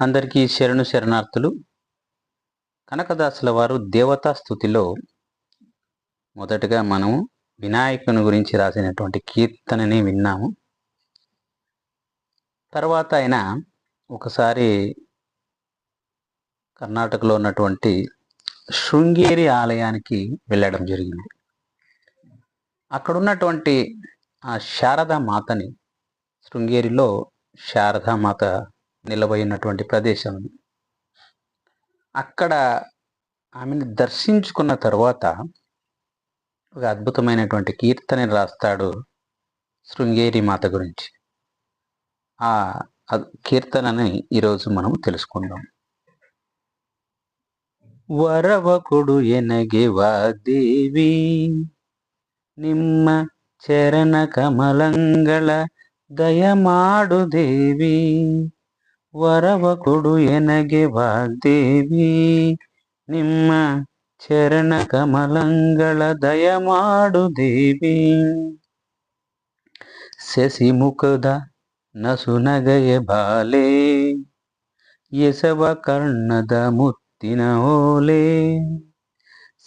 అందరికీ శరణు శరణార్థులు. కనకదాసుల వారు దేవతా స్థుతిలో మొదటగా మనము వినాయకుని గురించి రాసినటువంటి కీర్తనని విన్నాము. తర్వాత ఆయన ఒకసారి కర్ణాటకలో ఉన్నటువంటి శృంగేరి ఆలయానికి వెళ్ళడం జరిగింది. అక్కడ ఉన్నటువంటి ఆ శారదా మాతని శృంగేరిలో శారదా మాత నిలబడినటువంటి ప్రదేశం అక్కడ ఆమెను దర్శించుకున్న తర్వాత ఒక అద్భుతమైనటువంటి కీర్తనని రాస్తాడు శృంగేరి మాత గురించి. ఆ కీర్తనని ఈరోజు మనం తెలుసుకుందాం. వరవకుడు ఎనగి దేవి నిమ్మ చరణ కమలంగళ దయమాడు దేవి. ವರವ ಕೊಡು ಎನಗೆ ವಾಗ್ದೇವಿ ನಿಮ್ಮ ಚರಣ ಕಮಲಂಗಳ ದಯಮಾಡು ದೇವಿ. ಶಶಿ ಮುಖದ ನಸುನಗಯ ಬಾಲೆ. ಎಸವ ಕರ್ಣದ ಮುತ್ತಿನ ಓಲೆ.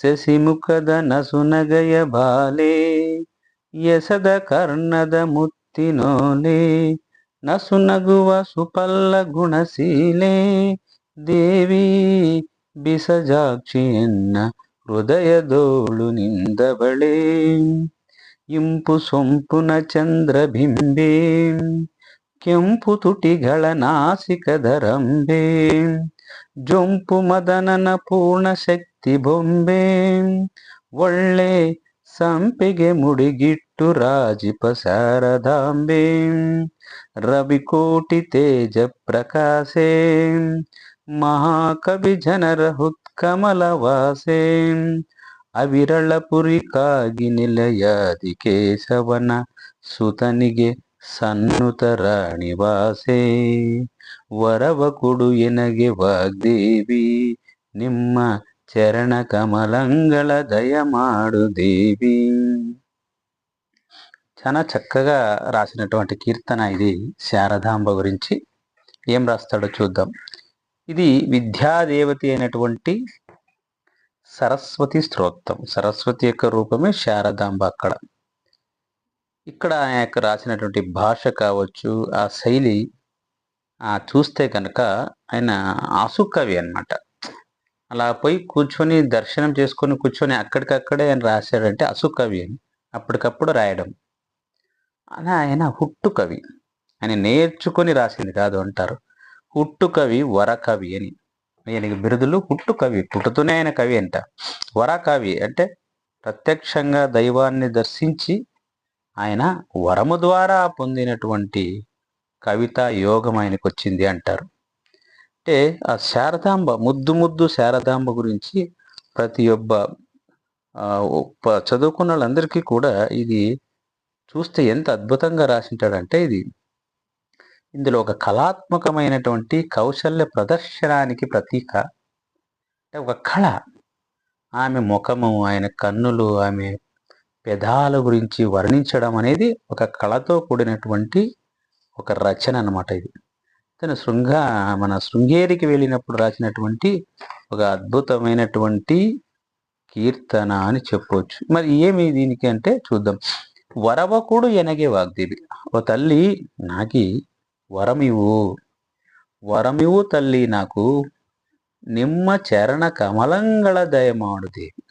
ಶಶಿಮುಖದ ನಸುನಗಯ ಬಾಲೆ. ಎಸದ ಕರ್ಣದ ಮುತ್ತಿನೋಲೆ. ನಸುನಗುವ ಸುಪಲ್ಲ ಗುಣಶೀಲೆ, ದೇವಿ ಬಿಸಜಾಕ್ಷಿಯನ್ನ ಹೃದಯದೋಳು ನಿಂದ ಬಳೆ. ಇಂಪು ಸೊಂಪುನ ಚಂದ್ರಬಿಂಬೆ ಕೆಂಪು ತುಟಿಗಳ ನಾಸಿಕದರಂಬೆ ಜೊಂಪು ಮದನನ ಪೂರ್ಣ ಶಕ್ತಿ ಬೊಂಬೆ. ಒಳ್ಳೆ ಸಂಪಿಗೆ ಮುಡಿಗಿಟ್ಟು ಬಿಟ್ಟು ರಾಜಿಪ ಶಾರದಾಂಬೆ ರವಿಕೋಟಿ ತೇಜ ಪ್ರಕಾಶೆ ಮಹಾಕವಿ ಜನರ ಹುತ್ಕಮಲವಾಸೆ. ಅವಿರಳಪುರಿಕಾಗಿ ನಿಲಯಾದಿ ಕೇಶವನ ಸುತನಿಗೆ ಸನ್ನುತರ ನಿವಾಸೆ ವರವ ಕೊಡು ಎನಗೆ ವಾಗ್ದೇವಿ, ನಿಮ್ಮ ಚರಣ ಕಮಲಂಗಳ ದಯ ಮಾಡು ದೇವಿ. చాలా చక్కగా రాసినటువంటి కీర్తన ఇది శారదాంబ గురించి. ఏం రాస్తాడో చూద్దాం. ఇది విద్యాదేవతి అయినటువంటి సరస్వతి స్తోత్రం. సరస్వతి యొక్క రూపమే శారదాంబ అక్కడ. ఇక్కడ ఆయన యొక్క రాసినటువంటి భాష కావచ్చు ఆ శైలి ఆ చూస్తే కనుక ఆయన ఆసుకవి అనమాట అలా పోయి కూర్చొని దర్శనం చేసుకొని కూర్చొని అక్కడికక్కడే ఆయన రాశాడంటే అసుకవి అని అప్పటికప్పుడు రాయడం. అని ఆయన హుట్టు కవి. ఆయన నేర్చుకొని రాసింది కాదు అంటారు. హుట్టు కవి వరకవి అని. ఆయనకి బిరుదులు హుట్టు కవి పుట్టుతూనే ఆయన కవి అంట. వరకవి అంటే ప్రత్యక్షంగా దైవాన్ని దర్శించి ఆయన వరము ద్వారా పొందినటువంటి కవిత యోగం ఆయనకు వచ్చింది అంటారు. అంటే ఆ శారదాంబ ముద్దు ముద్దు శారదాంబ గురించి ప్రతి ఒక్క చదువుకున్న వాళ్ళందరికీ కూడా ఇది చూస్తే ఎంత అద్భుతంగా రాసింటాడంటే ఇది. ఇందులో ఒక కళాత్మకమైనటువంటి కౌశల్య ప్రదర్శనానికి ప్రతీక. అంటే ఒక కళ. ఆమె ముఖము ఆయన కన్నులు ఆమె పెదాల గురించి వర్ణించడం అనేది ఒక కళతో కూడినటువంటి ఒక రచన అనమాట ఇది. తను శృంగ మన శృంగేరికి వెళ్ళినప్పుడు రాసినటువంటి ఒక అద్భుతమైనటువంటి కీర్తన అని చెప్పవచ్చు మరి ఏమి దీనికి అంటే చూద్దాం. వరవకుడు ఎనగే వాగ్దేవి ఓ తల్లి నాకి వరమివు వరమివు తల్లి నాకు నిమ్మ చరణ కమలంగళ దయమాడు దేవి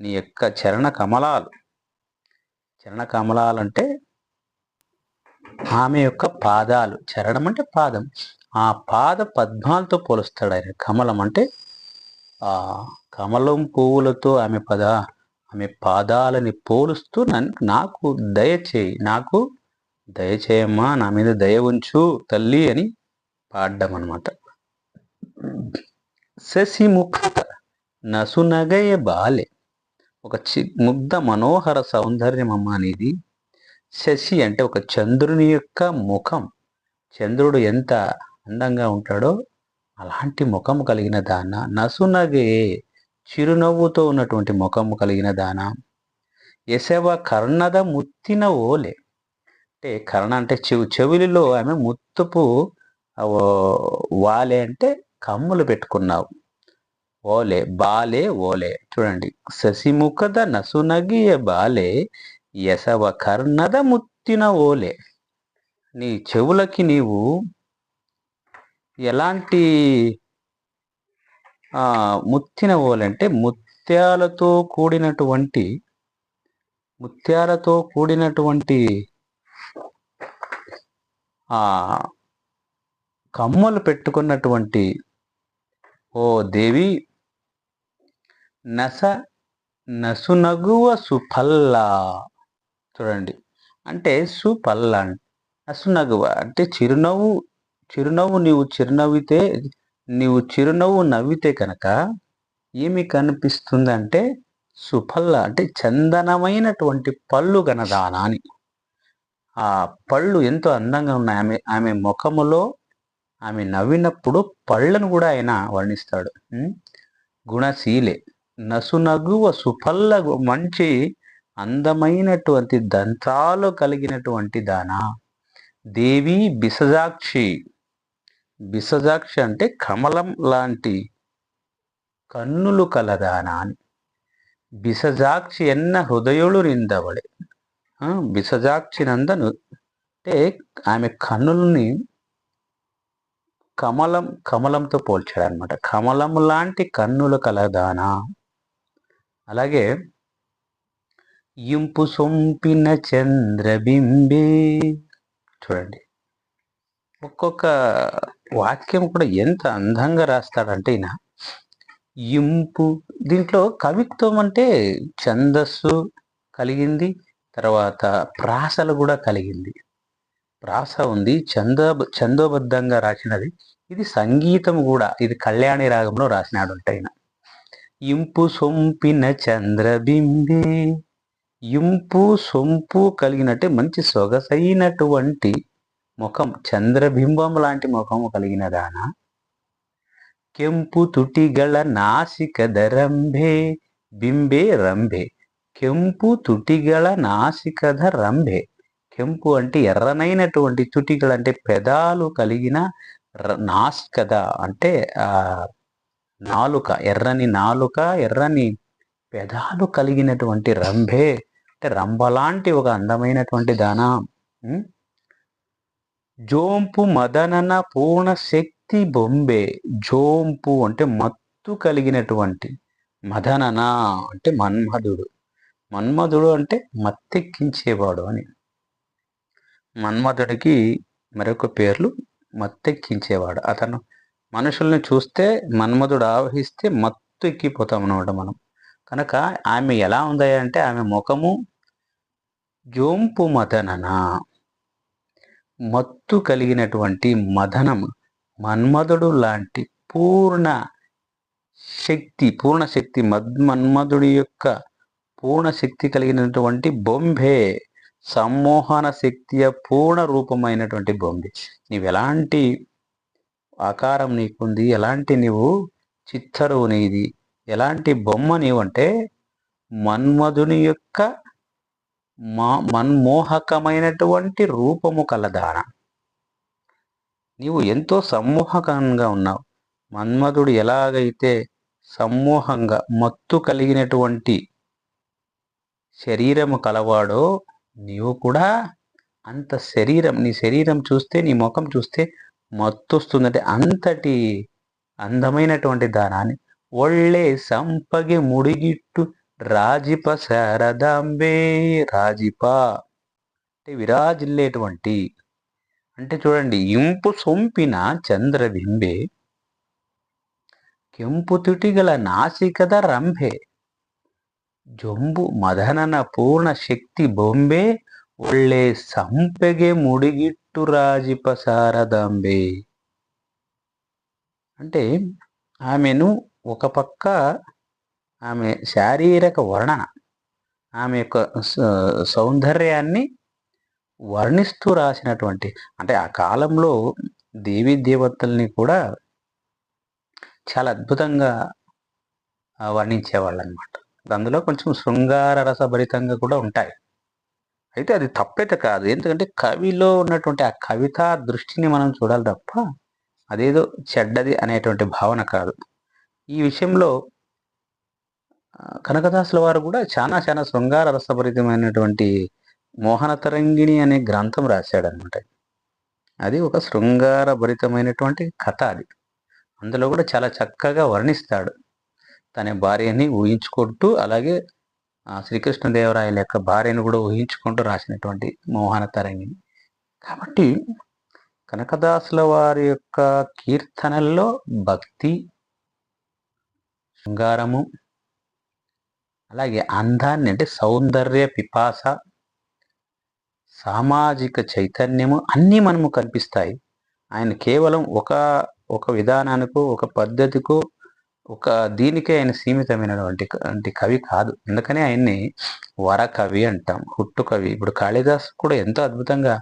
నీ యొక్క చరణ కమలాలు చరణ కమలాలంటే ఆమె యొక్క పాదాలు చరణం అంటే పాదం ఆ పాద పద్మాలతో పోలుస్తాడు ఆయన కమలం అంటే ఆ కమలం పువ్వులతో ఆమె పద ఆమె పాదాలని పోలుస్తూ నాకు దయచేయి నాకు దయచేయమ్మా నా మీద దయ ఉంచు తల్లి అని పాడ్డం అనమాట శశిముఖ నసునగయ బాలే. ఒక చి ముగ్ధ మనోహర సౌందర్యం అమ్మ అనేది శశి అంటే ఒక చంద్రుని యొక్క ముఖం. చంద్రుడు ఎంత అందంగా ఉంటాడో అలాంటి ముఖం కలిగిన దాన్న నసునగే చిరునవ్వుతో ఉన్నటువంటి ముఖము కలిగిన దాన. యశవ కర్ణద ముత్తిన ఓలే. అంటే కర్ణ అంటే చెవు చెవులిలో ఆమె ముత్తుపు వాలే అంటే కమ్ములు పెట్టుకున్నావు. ఓలే బాలే ఓలే. చూడండి. శశిముఖద నసునగియ బాలే యశవ కర్ణద ముత్తిన ఓలే. నీ చెవులకి నీవు ఎలాంటి ముత్తిన ఓలంటే ముత్యాలతో కూడినటువంటి ముత్యాలతో కూడినటువంటి ఆ కమ్మలు పెట్టుకున్నటువంటి ఓ దేవి నస నసునగువ సుఫల్లా. చూడండి. అంటే సుపల్ల నసునగువ. అంటే చిరునవ్వు చిరునవ్వు నీవు చిరునవ్వితే నీవు చిరునవ్వు నవ్వితే కనుక ఏమి కనిపిస్తుందంటే సుఫల్ల అంటే చందనమైనటువంటి పళ్ళు గనదానా అని. ఆ పళ్ళు ఎంతో అందంగా ఉన్నాయి. ఆమె ఆమె ముఖములో ఆమె నవ్వినప్పుడు పళ్ళను కూడా ఆయన వర్ణిస్తాడు. గుణశీలే నసునగువ సుఫల్ల మంచి అందమైనటువంటి దంతాలు కలిగినటువంటి దాన. దేవి బిసజాక్షి. బిసజాక్షి అంటే కమలం లాంటి కన్నులు కలదానా అని బిసజాక్షి ఎన్న హృదయులు నిందవడే బిసజాక్షి నందను అంటే ఆమె కన్నుల్ని కమలం కమలంతో పోల్చాడు అనమాట కమలం లాంటి కన్నులు కలదానా. అలాగే ఇంపు సొంపిన చంద్రబింబే. చూడండి. ఒక్కొక్క వాక్యం కూడా ఎంత అందంగా రాస్తాడంటే ఈయన ఇంపు దీంట్లో కవిత్వం అంటే ఛందస్సు కలిగింది తర్వాత ప్రాసలు కూడా కలిగింది. ప్రాస ఉంది చంద చందోబద్ధంగా రాసినది. ఇది సంగీతం కూడా ఇది కళ్యాణి రాగంలో రాసినాడు ఆయన ఇంపు సొంపిన చంద్రబింబే ఇంపు సొంపు కలిగినట్టే మంచి సొగసైనటువంటి ముఖం చంద్రబింబం లాంటి ముఖము కలిగినదానా కెంపు తుటిగల నాసిక రంభే బింబే రంభే. కెంపు తుటిగల నాసికధ రంభే కెంపు అంటే ఎర్రనైనటువంటి తుటిగలు అంటే పెదాలు కలిగిన నాసికద అంటే నాలుక ఎర్రని నాలుక ఎర్రని పెదాలు కలిగినటువంటి రంభే. అంటే రంభలాంటి ఒక అందమైనటువంటి దానా. జోంపు మదనన పూర్ణ శక్తి బొంబే. జోంపు అంటే మత్తు కలిగినటువంటి మదనన అంటే మన్మధుడు. మన్మధుడు అంటే మత్తెక్కించేవాడు అని. మన్మధుడికి మరొక పేర్లు మత్తెక్కించేవాడు. అతను మనుషుల్ని చూస్తే మన్మధుడు ఆవహిస్తే మత్తు ఎక్కిపోతాం అనమాట మనం. కనుక ఆమె ఎలా ఉందా అంటే ఆమె ముఖము జోంపు మదనన మత్తు కలిగినటువంటి మదనం మన్మధుడు లాంటి పూర్ణ శక్తి పూర్ణ శక్తి మద్ మన్మధుడి యొక్క పూర్ణ శక్తి కలిగినటువంటి బొంబే సమ్మోహన శక్తియ పూర్ణ రూపమైనటువంటి బొంబే. నీవు ఎలాంటి ఆకారం నీకుంది ఎలాంటి నీవు చిత్తరువు నీది ఎలాంటి బొమ్మ నీవంటే మన్మధుని యొక్క మా మన్మోహకమైనటువంటి రూపము కలదాన. నీవు ఎంతో సమ్మోహకంగా ఉన్నావు. మన్మధుడు ఎలాగైతే సమ్మోహంగా మత్తు కలిగినటువంటి శరీరము కలవాడో నీవు కూడా అంత శరీరం నీ శరీరం చూస్తే నీ ముఖం చూస్తే మత్తు వస్తుందంటే అంతటి అందమైనటువంటి దానాన్ని. ఒళ్ళే సంపగి ముడిగిట్టు రాజిప శారదాంబే రాజిప అంటే విరాజిల్లేటువంటి అంటే చూడండి ఇంపు సొంపిన చంద్రబింబే ಕೆಂಪು ತುಟಿಗಳ ನಾಸಿಕದ ರಂಭೆ ಜೊಂಬು ಮದನನ ಪೂರ್ಣ ಶಕ್ತಿ ಬೊಂಬೆ ಒಳ್ಳೆ ಸಂಪೆಗೆ ముడిగిట్టు రాజిప శారదాంబే అంటే ఆమెను ఒక పక్క ఆమె శారీరక వర్ణన ఆమె యొక్క సౌందర్యాన్ని వర్ణిస్తూ రాసినటువంటి అంటే ఆ కాలంలో దేవీ దేవతల్ని కూడా చాలా అద్భుతంగా వర్ణించేవాళ్ళు అనమాట అందులో కొంచెం శృంగార రసభరితంగా కూడా ఉంటాయి. అయితే అది తప్పైతే కాదు. ఎందుకంటే కవిలో ఉన్నటువంటి ఆ కవితా దృష్టిని మనం చూడాలి తప్ప అదేదో చెడ్డది అనేటువంటి భావన కాదు. ఈ విషయంలో కనకదాసుల వారు కూడా చాలా చాలా శృంగార రసభరితమైనటువంటి మోహన తరంగిణి అనే గ్రంథం రాశాడు అనమాట అది ఒక శృంగార భరితమైనటువంటి కథ అది. అందులో కూడా చాలా చక్కగా వర్ణిస్తాడు. తన భార్యని ఊహించుకుంటూ అలాగే శ్రీకృష్ణదేవరాయల యొక్క భార్యను కూడా ఊహించుకుంటూ రాసినటువంటి మోహన తరంగిణి కాబట్టి కనకదాసుల వారి యొక్క కీర్తనల్లో భక్తి శృంగారము అలాగే అందాన్ని అంటే సౌందర్య పిపాస సామాజిక చైతన్యము అన్నీ మనము కనిపిస్తాయి ఆయన కేవలం ఒక ఒక విధానానికి ఒక పద్ధతికు ఒక దీనికే ఆయన సీమితమైనటువంటి కవి కాదు. అందుకనే ఆయన్ని వర కవి అంటాం హుట్టు కవి. ఇప్పుడు కాళిదాస్ కూడా ఎంతో అద్భుతంగా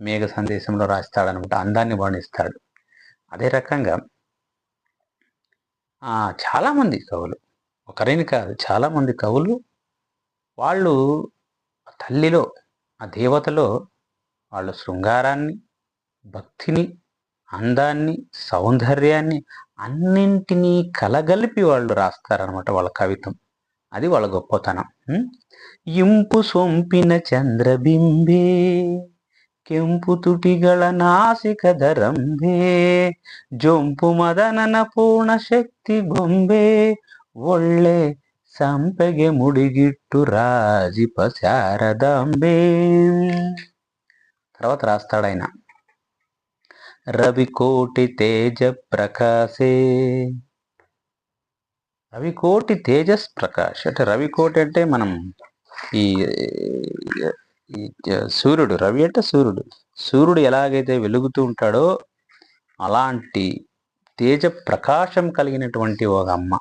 మేఘ సందేశంలో రాస్తాడనమాట అందాన్ని వర్ణిస్తాడు. అదే రకంగా చాలామంది కవులు ఒకరిని కాదు చాలామంది కవులు వాళ్ళు తల్లిలో ఆ దేవతలో వాళ్ళ శృంగారాన్ని భక్తిని అందాన్ని సౌందర్యాన్ని అన్నింటినీ కలగలిపి వాళ్ళు రాస్తారనమాట వాళ్ళ కవిత్వం అది వాళ్ళ గొప్పతనం ఇంపు సొంపిన చంద్రబింబే ಕೆಂಪು ತುಟಿಗಳ ನಾಸಿಕ ಧರಂಬೆ ಜೊಂಪು ಮದನನ ಪೂರ್ಣ ಶಕ್ತಿ ಗೊಂಬೆ ಒಳ್ಳೆ సంపెగె ముడిగిట్టు రాజిప శారదాంబే తర్వాత రాస్తాడు ఆయన రవికోటి తేజ ప్రకాశే రవికోటి తేజస్ ప్రకాష్ అంటే రవికోటి అంటే మనం ఈ సూర్యుడు రవి అంటే సూర్యుడు సూర్యుడు ఎలాగైతే వెలుగుతూ ఉంటాడో అలాంటి తేజ ప్రకాశం కలిగినటువంటి ఒక అమ్మ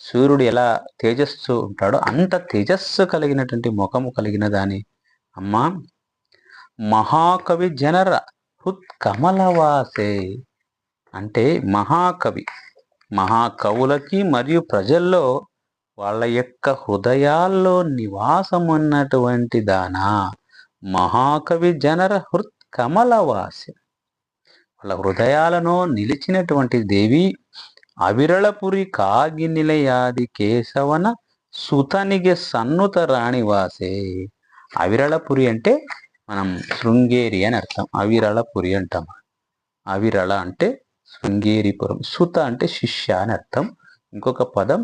సూర్యుడు ఎలా తేజస్సు ఉంటాడో అంత తేజస్సు కలిగినటువంటి ముఖము కలిగిన దాని అమ్మ మహాకవి జనర హృత్కమలవాసే అంటే మహాకవి. మహాకవులకి మరియు ప్రజల్లో వాళ్ళ యొక్క హృదయాల్లో నివాసం ఉన్నటువంటి దానా మహాకవి జనర హృత్ కమలవాసి. వాళ్ళ హృదయాలను నిలిచినటువంటి దేవి అవిరళపురి కాగి నిలయాది కేశవన సుతనిగే సన్నుత రాణివాసే అవిరళపురి అంటే మనం శృంగేరి అని అర్థం అవిరళపురి అంటాం అవిరళ అంటే శృంగేరిపురం సుత అంటే శిష్య అని అర్థం ఇంకొక పదం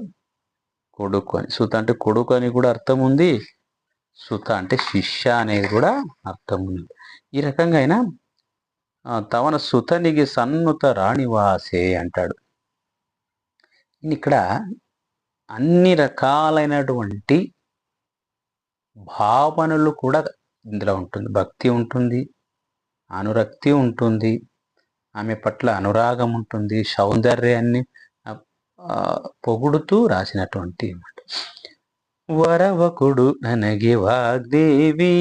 కొడుకు అని సుత అంటే కొడుకు అని కూడా అర్థం ఉంది సుత అంటే శిష్య అనేది కూడా అర్థం ఉంది ఈ రకంగా అయినా తవన సుతనికి సన్నుత రాణివాసే అంటాడు ఇక్కడ అన్ని రకాలైనటువంటి భావనలు కూడా ఇందులో ఉంటుంది భక్తి ఉంటుంది అనురక్తి ఉంటుంది ఆమె పట్ల అనురాగం ఉంటుంది సౌందర్యాన్ని పొగుడుతూ రాసినటువంటి వరవకుడు ನನಗೆ వాగ్దేవి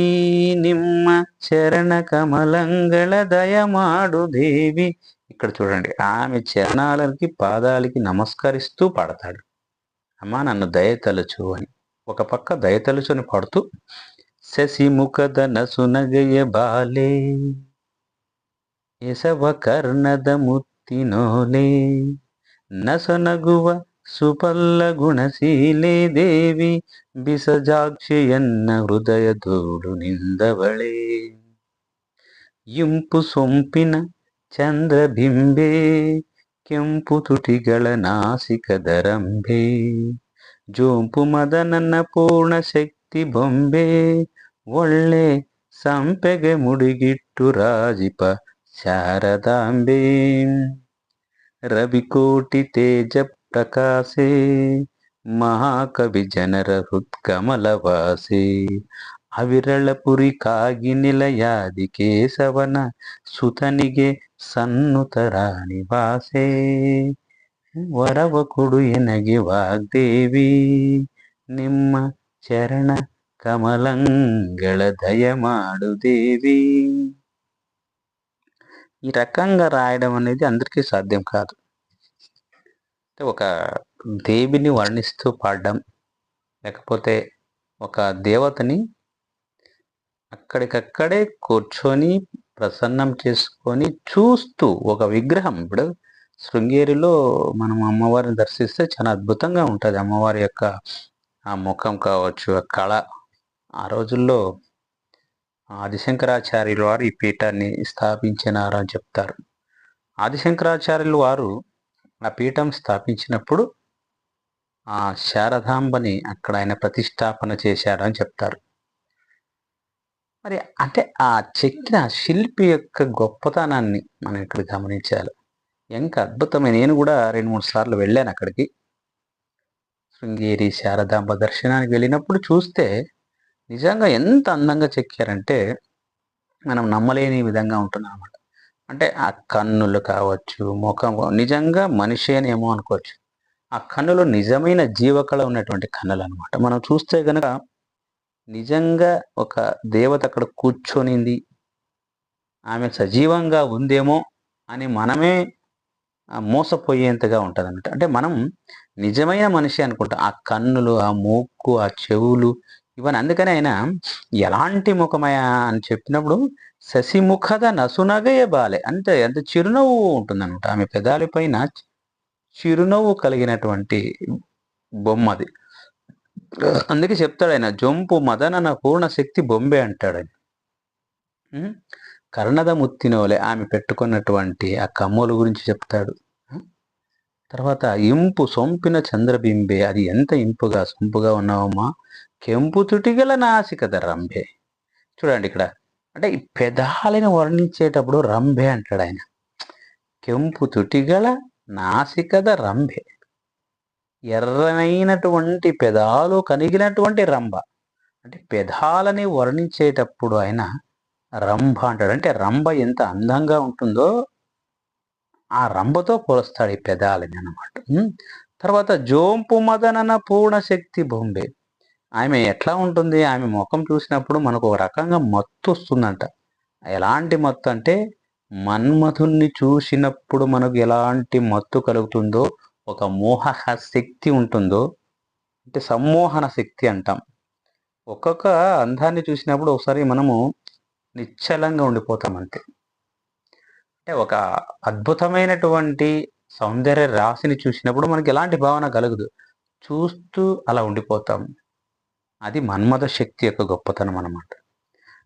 నిమ్మ చరణ కమలంగళ దయమాడు దేవి ఇక్కడ చూడండి. ఆమె చరణాలకి పాదాలకి నమస్కరిస్తూ పాడతాడు. అమ్మా నన్ను దయతలుచు అని. ఒక పక్క దయతలుచుని పాడుతూ శశిముఖదన సునగయ బాలే యశవ కర్ణద ముత్తినోలే నసనగువ సుపల్ల గుణశీలే దేవి బిసజాక్షియన్న హృదయ ధూಳು నిందవళే. ఇంపు సొంపిన ಚಂದ್ರಬಿಂಬೆ, ಕೆಂಪು ತುಟಿಗಳ ನಾಸಿಕದ ರಂಭೆ ಜೋಂಪು ಮದ ನನ್ನ ಪೂರ್ಣ ಶಕ್ತಿ ಬೊಂಬೆ, ಒಳ್ಳೆ ಸಂಪೆಗೆ ಮುಡಿಗಿಟ್ಟು ರಾಜಿಪ ಶಾರದಾಂಬೆ. ರವಿಕೋಟಿ ತೇಜ ಪ್ರಕಾಶೆ, ಮಹಾಕವಿ ಜನರ ಹೃತ್ಕಮಲವಾಸೆ ಅವಿರಳಪುರಿ కాగి నిలయాది కేశవన సుతనిగే ಸನ್ನುತರಾಣಿ ವಾಸೆ. వరవకుడు ಕೊಡು వాగ్దేవి నిమ్మ చరణ ಚರಣ కమలంగళ దయమాడు దేవి ఈ రకంగా రాయడం అనేది అందరికీ సాధ్యం కాదు ఒక దేవిని వర్ణిస్తూ పాడడం లేకపోతే ఒక దేవతని అక్కడికక్కడే కూర్చొని ప్రసన్నం చేసుకొని చూస్తూ ఒక విగ్రహం. ఇప్పుడు శృంగేరిలో మనం అమ్మవారిని దర్శిస్తే చాలా అద్భుతంగా ఉంటుంది. అమ్మవారి యొక్క ఆ ముఖం కావచ్చు ఆ కళ. ఆ రోజుల్లో ఆదిశంకరాచార్యుల వారు ఈ పీఠాన్ని స్థాపించినారు అని చెప్తారు. ఆదిశంకరాచార్యులు వారు ఆ పీఠం స్థాపించినప్పుడు ఆ శారదాంబని అక్కడ ఆయన ప్రతిష్టాపన చేశారు అని చెప్తారు. మరి అంటే ఆ చెక్కిన శిల్పి యొక్క గొప్పతనాన్ని మనం ఇక్కడ గమనించాలి. ఎంత అద్భుతమైన నేను కూడా రెండు మూడు సార్లు వెళ్ళాను అక్కడికి. శృంగేరి శారదాంబ దర్శనానికి వెళ్ళినప్పుడు చూస్తే నిజంగా ఎంత అందంగా చెక్కారంటే మనం నమ్మలేని విధంగా ఉంటున్నాం అనమాట అంటే ఆ కన్నులు కావచ్చు ముఖం నిజంగా మనిషేనేమో అనుకోవచ్చు. ఆ కన్నులో నిజమైన జీవకళ ఉన్నటువంటి కన్నులు అనమాట మనం చూస్తే కనుక నిజంగా ఒక దేవత అక్కడ కూర్చొనింది. ఆమె సజీవంగా ఉందేమో అని మనమే మోసపోయేంతగా ఉంటుంది అన్నమాట అంటే మనం నిజమైన మనిషి అనుకుంటాం. ఆ కన్నులు ఆ మూక్కు ఆ చెవులు ఇవన్నీ. అందుకనే ఆయన ఎలాంటి ముఖమయ అని చెప్పినప్పుడు శశిముఖద నసునగయ బాలే. అంటే ఎంత చిరునవ్వు ఉంటుందన్నమాట. ఆమె పెదాలి పైన చిరునవ్వు కలిగినటువంటి బొమ్మది. అందుకే చెప్తాడు ఆయన మదన మదనన పూర్ణ శక్తి బొంబే అంటాడు ఆయన. కర్ణద ముత్తినోలే ఆమె పెట్టుకున్నటువంటి ఆ కమ్మోలు గురించి చెప్తాడు. తర్వాత ఇంపు సొంపిన చంద్రబింబే అది ఎంత ఇంపుగా సొంపుగా ఉన్నావమ్మా? కెంపు తుటిగల నాసికద రంభే. చూడండి ఇక్కడ అంటే ఈ పెదాలని వర్ణించేటప్పుడు రంభే అంటాడు ఆయన. కెంపు తుటిగల నాసికద రంభే. ఎర్రనైనటువంటి పెదాలు కనిగినటువంటి రంభ. అంటే పెదాలని వర్ణించేటప్పుడు ఆయన రంభ అంటాడు. అంటే రంభ ఎంత అందంగా ఉంటుందో ఆ రంభతో పోలుస్తాడు ఈ పెదాలని అనమాట తర్వాత జోంపు మదనన పూర్ణ శక్తి బొంబే. ఆమె ఎట్లా ఉంటుంది? ఆమె ముఖం చూసినప్పుడు మనకు ఒక రకంగా మత్తు వస్తుందంట. ఎలాంటి మత్తు అంటే మన్మథుణ్ణి చూసినప్పుడు మనకు ఎలాంటి మత్తు కలుగుతుందో ఒక మోహ శక్తి ఉంటుందో అంటే సమ్మోహన శక్తి అంటాం. ఒక్కొక్క అందాన్ని చూసినప్పుడు ఒకసారి మనము నిశ్చలంగా ఉండిపోతాం అంతే. అంటే ఒక అద్భుతమైనటువంటి సౌందర్య రాశిని చూసినప్పుడు మనకి ఎలాంటి భావన కలగదు. చూస్తూ అలా ఉండిపోతాం. అది మన్మథ శక్తి యొక్క గొప్పతనం అనమాట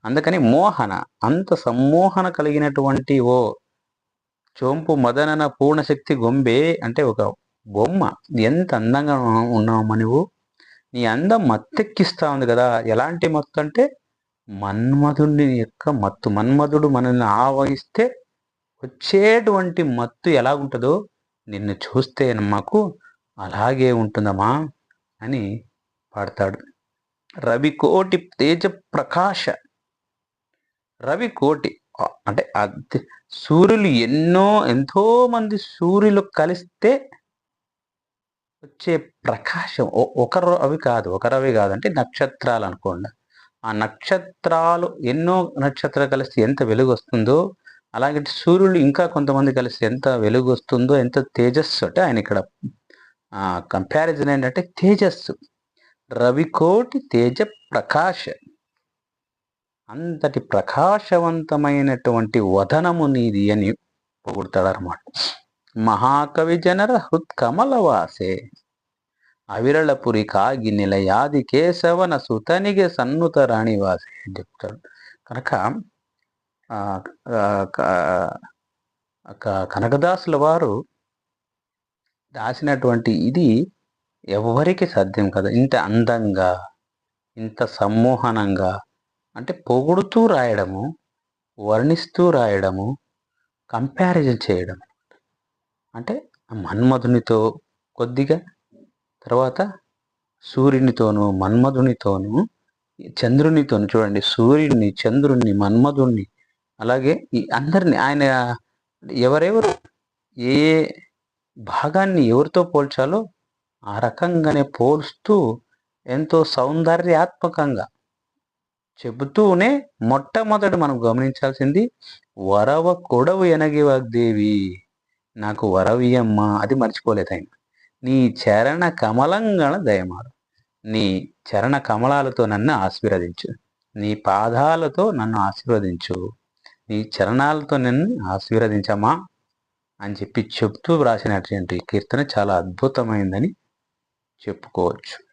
అందుకని మోహన అంత సమ్మోహన కలిగినటువంటి ఓ చోంపు మదనన పూర్ణశక్తి గొంబే అంటే ఒక బొమ్మ. ఎంత అందంగా ఉన్నావు నువ్వు? నీ అందం మత్తెక్కిస్తా ఉంది కదా. ఎలాంటి మత్తు అంటే మన్మధుని యొక్క మత్తు. మన్మధుడు మనల్ని ఆవహిస్తే వచ్చేటువంటి మత్తు ఎలా ఉంటుందో నిన్ను చూస్తే మాకు అలాగే ఉంటుందమ్మా అని పాడతాడు. రవి కోటి తేజ ప్రకాశ. రవి కోటి అంటే సూర్యులు ఎన్నో ఎంతో మంది సూర్యులు కలిస్తే వచ్చే ప్రకాశం ఒకరు అవి కాదు ఒకరవి కాదంటే నక్షత్రాలు అనుకోండి. ఆ నక్షత్రాలు ఎన్నో నక్షత్రాలు కలిస్తే ఎంత వెలుగు వస్తుందో అలాగే సూర్యుడు ఇంకా కొంతమంది కలిసి ఎంత వెలుగు వస్తుందో ఎంత తేజస్సు అంటే ఆయన ఇక్కడ కంపారిజన్ ఏంటంటే తేజస్సు. రవికోటి తేజ ప్రకాశ. అంతటి ప్రకాశవంతమైనటువంటి వదనము నీది అని పొగుడతాడనమాట మహాకవి జనర హృత్కమలవాసే అవిరళపురి కాగి నిలయాది కేశవన సుతనిగే సన్నుత రాణివాసే అని చెప్తాడు. కనుక కనకదాసుల వారు రాసినటువంటి ఇది ఎవరికి సాధ్యం కదా. ఇంత అందంగా ఇంత సమ్మోహనంగా అంటే పొగుడుతూ రాయడము వర్ణిస్తూ రాయడము కంపారిజన్ చేయడం అంటే మన్మధునితో కొద్దిగా తర్వాత సూర్యునితోనూ మన్మధునితోనూ చంద్రునితోను చూడండి సూర్యుడిని చంద్రుణ్ణి మన్మధుణ్ణి అలాగే ఈ అందరిని ఆయన ఎవరెవరు ఏ భాగాన్ని ఎవరితో పోల్చాలో ఆ రకంగానే పోల్స్తూ ఎంతో సౌందర్యాత్మకంగా చెబుతూనే మొట్టమొదటి మనం గమనించాల్సింది వరవ కొడవు ఎనగివాగ్దేవి నాకు వరవియమ్మ అది మర్చిపోలేదు ఆయన. నీ చరణ కమలంగణ దయమారు. నీ చరణ కమలాలతో నన్ను ఆశీర్వదించు. నీ పాదాలతో నన్ను ఆశీర్వదించు. నీ చరణాలతో నన్ను ఆశీర్వదించమా? అని చెప్పి చెప్తూ వ్రాసినటువంటి కీర్తన చాలా అద్భుతమైందని చెప్పుకోవచ్చు.